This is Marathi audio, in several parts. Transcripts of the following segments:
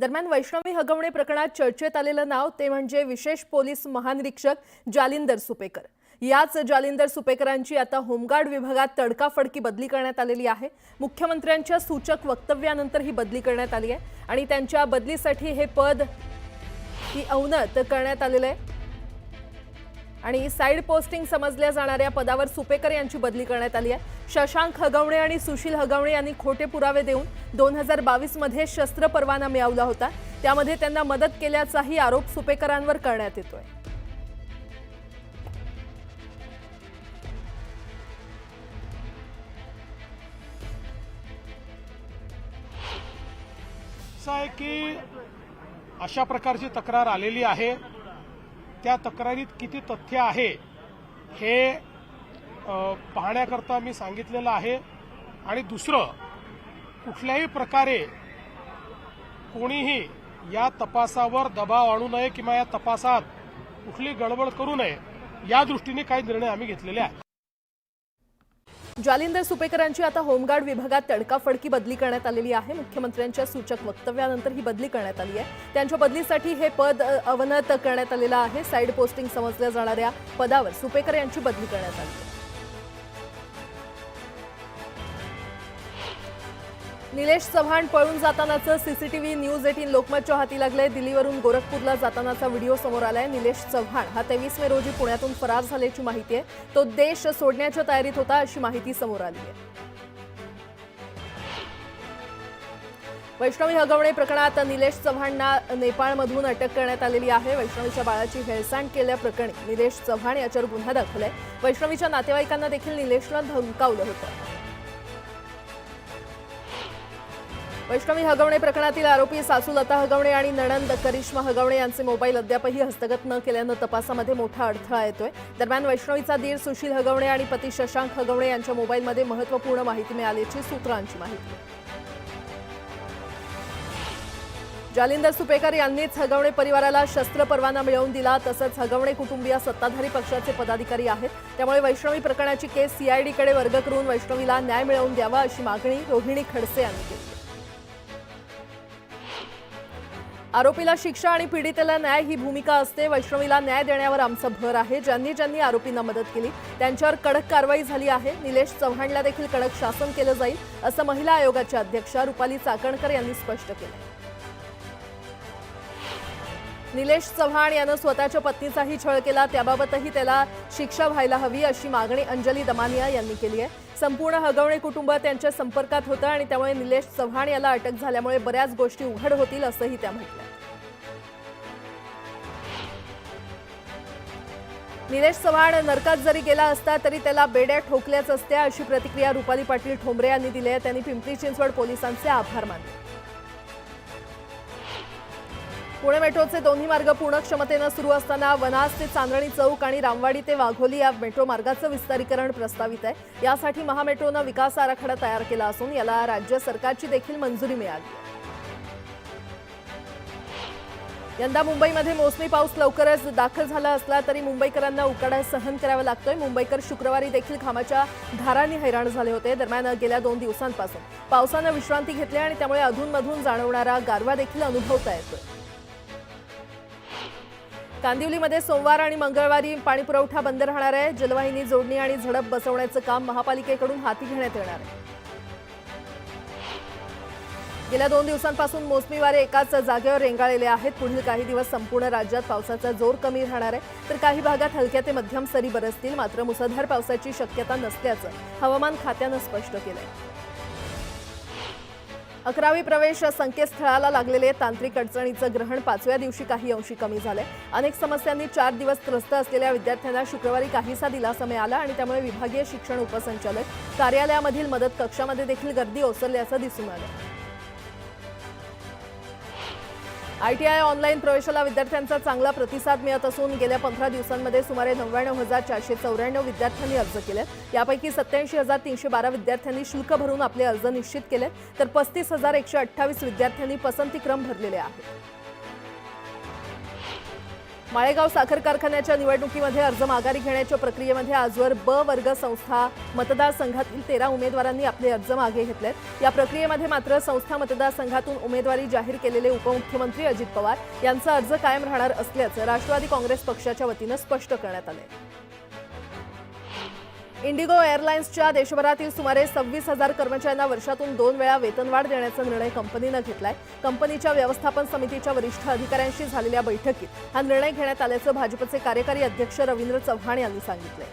दरम्यान वैष्णवी हगवणे प्रकरणात चर्चेत आलेलं नाव ते म्हणजे विशेष पोलीस महानिरीक्षक जालिंदर सुपेकर. याच जालिंदर सुपेकरांची आता होमगार्ड विभागात तडकाफडकी बदली करण्यात आलेली आहे. मुख्यमंत्र्यांच्या सूचक वक्तव्यानंतर ही बदली करण्यात आली आहे. आणि त्यांच्या बदलीसाठी हे पद ही अवनत करण्यात आलेलं आहे. आणि साईड पोस्टिंग समजल्या जाणाऱ्या पदावर सुपेकर यांची बदली करण्यात आली आहे. शशांक हगवणे आणि सुशील हगवणे यांनी खोटे पुरावे देऊन दोन हजार बावीसमध्ये शस्त्र परवाना मिळवला होता. त्यामध्ये त्यांना मदत केल्याचाही आरोप सुपेकरांवर करण्यात येतोय. असं आहे की अशा प्रकारची तक्रार आलेली आहे. त्या तक्रारीत किती तथ्य आहे हे पाहण्याकरता मी सांगितलेलं आहे. आणि दुसरं कुठल्याही प्रकारे कोणीही या तपासावर दबाव आणू नये किंवा या तपासात कुठली गडबड करू नये या दृष्टीने काही निर्णय आम्ही घेतलेले आहेत. जालिंदर सुपेकरांची आता होमगार्ड विभागात तडकाफडकी बदली करण्यात आलेली आहे. मुख्यमंत्र्यांच्या सूचक वक्तव्यानंतर ही बदली करण्यात आली आहे. त्यांच्या बदलीसाठी हे पद अवनत करण्यात आलेलं आहे. साईड पोस्टिंग समजल्या जाणाऱ्या पदावर सुपेकर यांची बदली करण्यात आली आहे. निलेश चव्हाण पळून जातानाचं सीसीटीव्ही न्यूज एटीन लोकमतच्या हाती लागलंय. दिल्लीवरून गोरखपूरला जातानाचा व्हिडिओ समोर आलाय. निलेश चव्हाण. हा तेवीस मे रोजी पुण्यातून फरार झाल्याची माहिती आहे. तो देश सोडण्याच्या तयारीत होता अशी माहिती समोर आली आहे. वैष्णवी हगवणे प्रकरणात निलेश चव्हाणना नेपाळमधून अटक करण्यात आलेली आहे. वैष्णवीच्या बाळाची हेळसांड केल्याप्रकरणी निलेश चव्हाण याच्यावर गुन्हा दाखल आहे वैष्णवीच्या नातेवाईकांना देखील निलेशला धमकावलं होतं. वैष्णवी हगवणे प्रकरणातील आरोपी सासू लता हगवणे आणि नणंद करिश्मा हगवणे यांचे मोबाईल अद्यापही हस्तगत न केल्यानं तपासामध्ये मोठा अडथळा येतोय. दरम्यान वैष्णवीचा दीर सुशील हगवणे आणि पती शशांक हगवणे यांच्या मोबाईलमध्ये महत्त्वपूर्ण माहिती मिळाल्याची सूत्रांची माहिती. जालिंदर सुपेकर यांनीच हगवणे परिवाराला शस्त्र परवाना मिळवून दिला तसंच हगवणे कुटुंबीय सत्ताधारी पक्षाचे पदाधिकारी आहेत. त्यामुळे वैष्णवी प्रकरणाची केस सीआयडीकडे वर्ग करून वैष्णवीला न्याय मिळवून द्यावा अशी मागणी रोहिणी खडसे यांनी केली. आरोपीला शिक्षा आणि पीडितेला न्याय ही भूमिका असते. वैष्णवीला न्याय देण्यावर आमचं भर आहे. ज्यांनी ज्यांनी आरोपींना मदत केली त्यांच्यावर कडक कारवाई झाली आहे. निलेश चव्हाणला देखील कडक शासन केलं जाईल असं महिला आयोगाच्या अध्यक्षा रुपाली चाकणकर यांनी स्पष्ट केलं. निलेश चव्हाण यानं स्वतःच्या पत्नीचाही छळ केला. त्याबाबतही त्याला शिक्षा व्हायला हवी अशी मागणी अंजली दमानिया यांनी केली आहे. संपूर्ण हगवणे कुटुंब त्यांच्या संपर्कात होतं आणि त्यामुळे निलेश चव्हाण याला अटक झाल्यामुळे बऱ्याच गोष्टी उघड होतील असंही त्या म्हटल्या. निलेश चव्हाण नरकात जरी गेला असता तरी त्याला बेड्या ठोकल्याच असत्या अशी प्रतिक्रिया रुपाली पाटील ठोंबरे यांनी दिली आहे. त्यांनी पिंपरी चिंचवड पोलिसांचे आभार मानले. पुणे मेट्रोचे दोन्ही मार्ग पूर्ण क्षमतेनं सुरू असताना वनास ते चांदणी चौक आणि रामवाडी ते वाघोली या मेट्रो मार्गाचं विस्तारीकरण प्रस्तावित आहे. यासाठी महामेट्रोनं विकास आराखडा तयार केला असून याला राज्य सरकारची देखील मंजुरी मिळाली. यंदा मुंबईमध्ये मोसमी पाऊस लवकरच दाखल झाला असला तरी मुंबईकरांना उकाडा सहन करावा लागतोय. मुंबईकर शुक्रवारी देखील घामाच्या धारांनी हैराण झाले होते. दरम्यान गेल्या दोन दिवसांपासून पावसानं विश्रांती घेतली आणि त्यामुळे अधूनमधून जाणवणारा गारवा देखील अनुभवता येतोय. कांदिवलीमध्ये सोमवार आणि मंगळवारी पाणीपुरवठा बंद राहणार आहे. जलवाहिनी जोडणी आणि झडप बसवण्याचं काम महापालिकेकडून हाती घेण्यात येणार आहे. गेल्या दोन दिवसांपासून मोसमी वारे एकाच जागेवर रेंगाळलेले आहेत. पुढील काही दिवस संपूर्ण राज्यात पावसाचा जोर कमी राहणार आहे. तर काही भागात हलक्या ते मध्यम सरी बरसतील. मात्र मुसळधार पावसाची शक्यता नसल्याचं हवामान खात्यानं स्पष्ट केलं आहे अकरावी प्रवेश संकेतस्थळाला लागलेले तांत्रिक अडचणीचं ग्रहण पाचव्या दिवशी काही अंशी कमी झाले. अनेक समस्यांनी चार दिवस त्रस्त असलेल्या विद्यार्थ्यांना शुक्रवारी काहीसा दिलासा मिळाला आणि त्यामुळे विभागीय शिक्षण उपसंचालक कार्यालयामधील मदत कक्षामध्ये देखील गर्दी ओसरल्याचं दिसून आलं. आयटीआय ऑनलाईन प्रवेशाला विद्यार्थ्यांचा चांगला प्रतिसाद मिळत असून गेल्या पंधरा दिवसांमध्ये सुमारे नव्याण्णव हजार चारशे चौऱ्याण्णव विद्यार्थ्यांनी अर्ज केले. यापैकी सत्याऐंशी हजार तीनशे बारा विद्यार्थ्यांनी शुल्क भरून आपले अर्ज निश्चित केले तर पस्तीस हजार एकशे अठ्ठावीस विद्यार्थ्यांनी पसंतीक्रम भरलेले आहेत. माळेगाव साखर कारखान्याच्या निवडणुकीमध्ये अर्ज माघारी घेण्याच्या प्रक्रियेमध्ये आजवर ब वर्ग संस्था मतदारसंघातील तेरा उमेदवारांनी आपले अर्ज मागे घेतलेत. या प्रक्रियेमध्ये मात्र संस्था मतदारसंघातून उमेदवारी जाहीर केलेले उपमुख्यमंत्री अजित पवार यांचा अर्ज कायम राहणार असल्याचं राष्ट्रवादी काँग्रेस पक्षाच्या वतीनं स्पष्ट करण्यात आलंय. इंडिगो एअरलाइन्सच्या देशभरातील सुमारे सव्वीस हजार कर्मचाऱ्यांना वर्षातून दोन वेळा वेतनवाढ देण्याचा निर्णय कंपनीनं घेतलाय. कंपनीच्या व्यवस्थापन समितीच्या वरिष्ठ अधिकाऱ्यांशी झालेल्या बैठकीत हा निर्णय घेण्यात आल्याचं भाजपचे कार्यकारी अध्यक्ष रवींद्र चव्हाण यांनी सांगितलं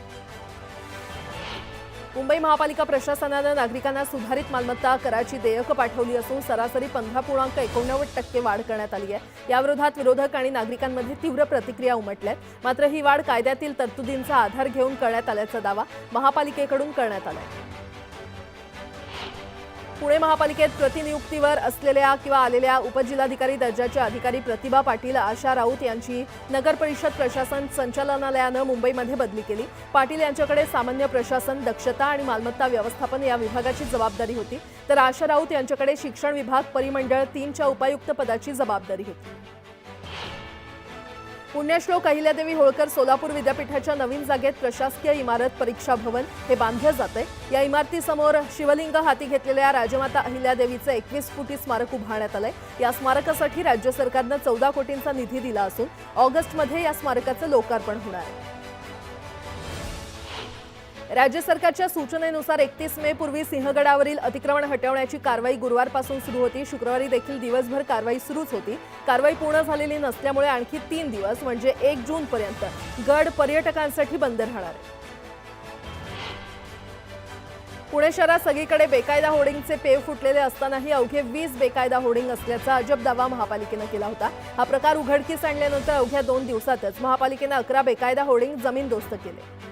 मुंबई महापालिका प्रशासनानं नागरिकांना सुधारित मालमत्ता कराची देयकं पाठवली असून सरासरी पंधरा पूर्णांक एकोणनव्वद टक्के वाढ करण्यात आली आहे. याविरोधात विरोधक आणि नागरिकांमध्ये तीव्र प्रतिक्रिया उमटल्यात मात्र ही वाढ कायद्यातील तरतुदींचा आधार घेऊन करण्यात आल्याचा दावा महापालिकेकडून करण्यात आहे पुणे महापालिकेत प्रतिनियुक्तीवर असलेल्या किंवा आलेल्या उपजिल्हाधिकारी दर्जाच्या अधिकारी प्रतिभा पाटील आशा राऊत यांची नगर परिषद प्रशासन संचालनालयानं मुंबईमध्ये बदली केली. पाटील यांच्याकडे सामान्य प्रशासन दक्षता आणि मालमत्ता व्यवस्थापन या विभागाची जबाबदारी होती. तर आशा राऊत यांच्याकडे शिक्षण विभाग परिमंडळ तीनच्या उपायुक्त पदाची जबाबदारी होती. पुण्यश्लोक अहिल्यादेवी होळकर सोलापूर विद्यापीठाच्या नवीन जागेत प्रशासकीय इमारत परीक्षा भवन हे बांधलं जात आहे या इमारतीसमोर शिवलिंग हाती घेतलेल्या राजमाता अहिल्यादेवीचं एकवीस फुटी स्मारक उभारण्यात आलंय. या स्मारकासाठी राज्य सरकारनं चौदा कोटींचा निधी दिला असून ऑगस्टमध्ये या स्मारकाचं लोकार्पण होणार आहे. राज्य सरकारच्या सूचनेनुसार एकतीस मे पूर्वी सिंहगडावरील अतिक्रमण हटवण्याची कारवाई गुरुवारपासून सुरू होती. शुक्रवारी देखील दिवसभर कारवाई सुरूच होती. कारवाई पूर्ण झालेली नसल्यामुळे आणखी तीन दिवस म्हणजे एक जून पर्यंत गड पर्यटकांसाठी बंद राहणार. आहे पुणे शहरात सगळीकडे बेकायदा होर्डिंगचे पेव फुटलेले असतानाही अवघे वीस बेकायदा होर्डिंग असल्याचा अजब दावा महापालिकेनं केला होता. हा प्रकार उघडकीस आणल्यानंतर अवघ्या दोन दिवसातच महापालिकेनं अकरा बेकायदा होर्डिंग जमीनदोस्त केले.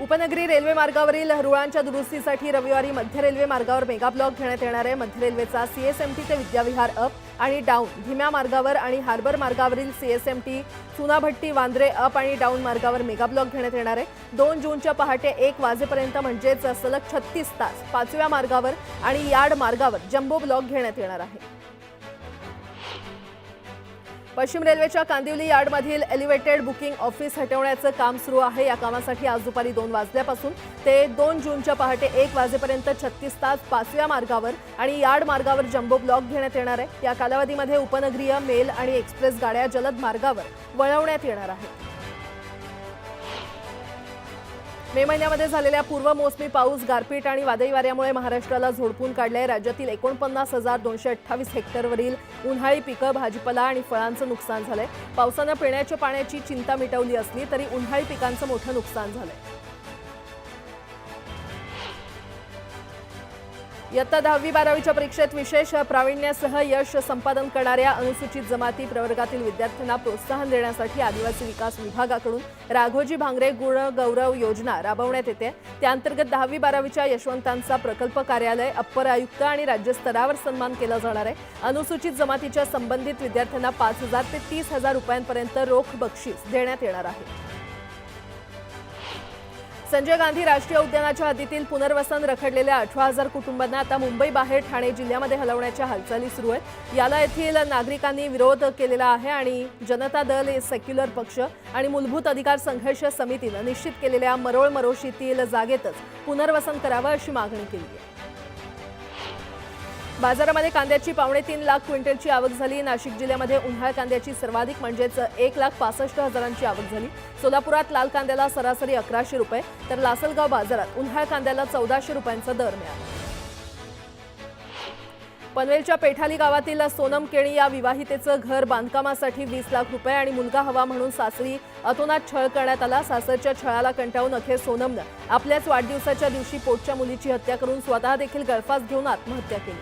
उपनगरी रेल्वे मार्गावरील रुळांच्या दुरुस्तीसाठी रविवारी मध्य रेल्वे मार्गावर मेगा ब्लॉक घेण्यात येणार आहे. मध्य रेल्वेचा सीएसएमटी ते विद्याविहार अप आणि डाऊन. धीम्या मार्गावर आणि हार्बर मार्गावरील सीएसएमटी चुनाभट्टी वांद्रे अप आणि डाऊन मार्गावर मेगा ब्लॉक घेण्यात येणार आहे. दोन जूनच्या पहाटे एक वाजेपर्यंत म्हणजेच सलग छत्तीस तास पाचव्या मार्गावर आणि यार्ड मार्गावर जम्बो ब्लॉक घेण्यात येणार आहे. पश्चिम रेल्वेच्या कांदिवली यार्डमधील एलिव्हेटेड बुकिंग ऑफिस हटवण्याचं काम सुरू आहे. या कामासाठी आज दुपारी दोन वाजल्यापासून ते दोन जूनच्या पहाटे एक वाजेपर्यंत छत्तीस तास पाचव्या मार्गावर आणि यार्ड मार्गावर जम्बो ब्लॉक घेण्यात येणार आहे. या कालावधीमध्ये उपनगरीय मेल आणि एक्सप्रेस गाड्या जलद मार्गावर वळवण्यात येणार आहेत. मे महिन्यामध्ये झालेल्या पूर्व मोसमी पाऊस गारपीट आणि वादळी वाऱ्यामुळे महाराष्ट्राला झोडपून काढलंय. राज्यातील एकोणपन्नास हजार दोनशे अठ्ठावीस हेक्टरवरील उन्हाळी पिकं भाजीपाला आणि फळांचं नुकसान झालंय. पावसानं पिण्याच्या पाण्याची चिंता मिटवली असली तरी उन्हाळी पिकांचं मोठं नुकसान झालंय. इयत्ता दहावी बारावीच्या परीक्षेत विशेष प्रावीण्यासह यश संपादन करणाऱ्या अनुसूचित जमाती प्रवर्गातील विद्यार्थ्यांना प्रोत्साहन देण्यासाठी आदिवासी विकास विभागाकडून राघोजी भांगरे गुण गौरव योजना राबवण्यात येते. त्याअंतर्गत दहावी बारावीच्या यशवंतांचा प्रकल्प कार्यालय अप्पर आयुक्त आणि राज्यस्तरावर सन्मान केला जाणार आहे. अनुसूचित जमातीच्या संबंधित विद्यार्थ्यांना पाच हजार ते तीस हजार रुपयांपर्यंत रोख बक्षीस देण्यात येणार आहे. संजय गांधी राष्ट्रीय उद्यानाच्या हद्दीतील पुनर्वसन रखडलेल्या अठरा हजार कुटुंबांना आता मुंबई बाहेर ठाणे जिल्ह्यामध्ये हलवण्याच्या हालचाली सुरू आहेत. याला येथील नागरिकांनी विरोध केलेला आहे आणि जनता दल सेक्युलर पक्ष आणि मूलभूत अधिकार संघर्ष समितीनं निश्चित केलेल्या मरोळ मरोशीतील जागेतच पुनर्वसन करावं अशी मागणी केली आहे. बाजारामध्ये कांद्याची पावणे तीन लाख क्विंटलची आवक झाली. नाशिक जिल्ह्यामध्ये उन्हाळ कांद्याची सर्वाधिक म्हणजेच एक लाख पासष्ट हजारांची आवक झाली. सोलापुरात लाल कांद्याला सरासरी अकराशे रुपये तर लासलगाव बाजारात उन्हाळ कांद्याला चौदाशे रुपयांचा दर मिळाला. पनवेलच्या पेठाली गावातील सोनम केणी या विवाहितेचं घर बांधकामासाठी वीस लाख रुपये आणि मुलगा हवा म्हणून सासरी अतोनात छळ करण्यात आला. सासरच्या छळाला कंटाळून अखेर सोनमनं आपल्याच वाढदिवसाच्या दिवशी पोटच्या मुलीची हत्या करून स्वतः देखील गळफास घेऊन आत्महत्या केली.